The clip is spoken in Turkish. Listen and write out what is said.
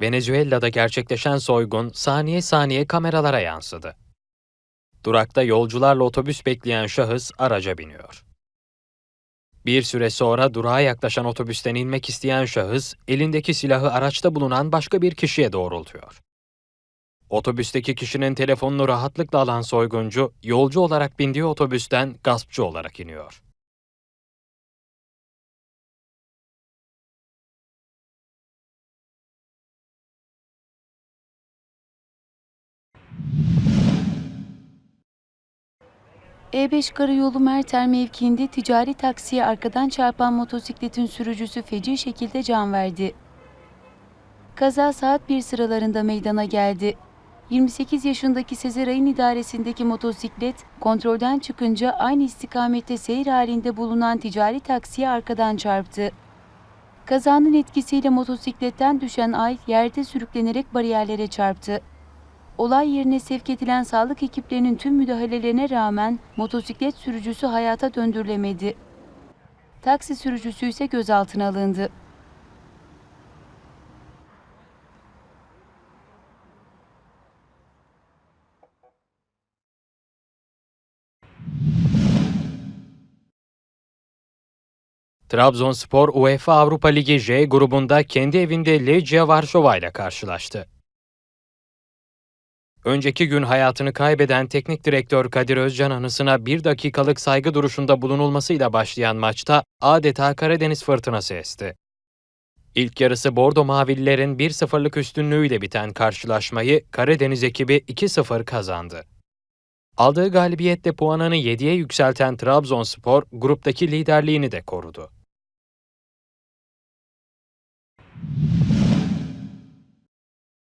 Venezuela'da gerçekleşen soygun saniye saniye kameralara yansıdı. Durakta yolcularla otobüs bekleyen şahıs araca biniyor. Bir süre sonra durağa yaklaşan otobüsten inmek isteyen şahıs, elindeki silahı araçta bulunan başka bir kişiye doğrultuyor. Otobüsteki kişinin telefonunu rahatlıkla alan soyguncu, yolcu olarak bindiği otobüsten gaspçı olarak iniyor. E5 Karayolu Merter mevkiinde ticari taksiye arkadan çarpan motosikletin sürücüsü feci şekilde can verdi. Kaza saat 1 sıralarında meydana geldi. 28 yaşındaki Sezeray'ın idaresindeki motosiklet kontrolden çıkınca aynı istikamette seyir halinde bulunan ticari taksiye arkadan çarptı. Kazanın etkisiyle motosikletten düşen Ay yerde sürüklenerek bariyerlere çarptı. Olay yerine sevk edilen sağlık ekiplerinin tüm müdahalelerine rağmen motosiklet sürücüsü hayata döndürülemedi. Taksi sürücüsü ise gözaltına alındı. Trabzonspor UEFA Avrupa Ligi J grubunda kendi evinde Legia Varşova ile karşılaştı. Önceki gün hayatını kaybeden teknik direktör Kadir Özcan anısına bir dakikalık saygı duruşunda bulunulmasıyla başlayan maçta adeta Karadeniz fırtınası esti. İlk yarısı Bordo Mavililerin 1-0'lık üstünlüğüyle biten karşılaşmayı Karadeniz ekibi 2-0 kazandı. Aldığı galibiyetle puanını 7'ye yükselten Trabzonspor gruptaki liderliğini de korudu.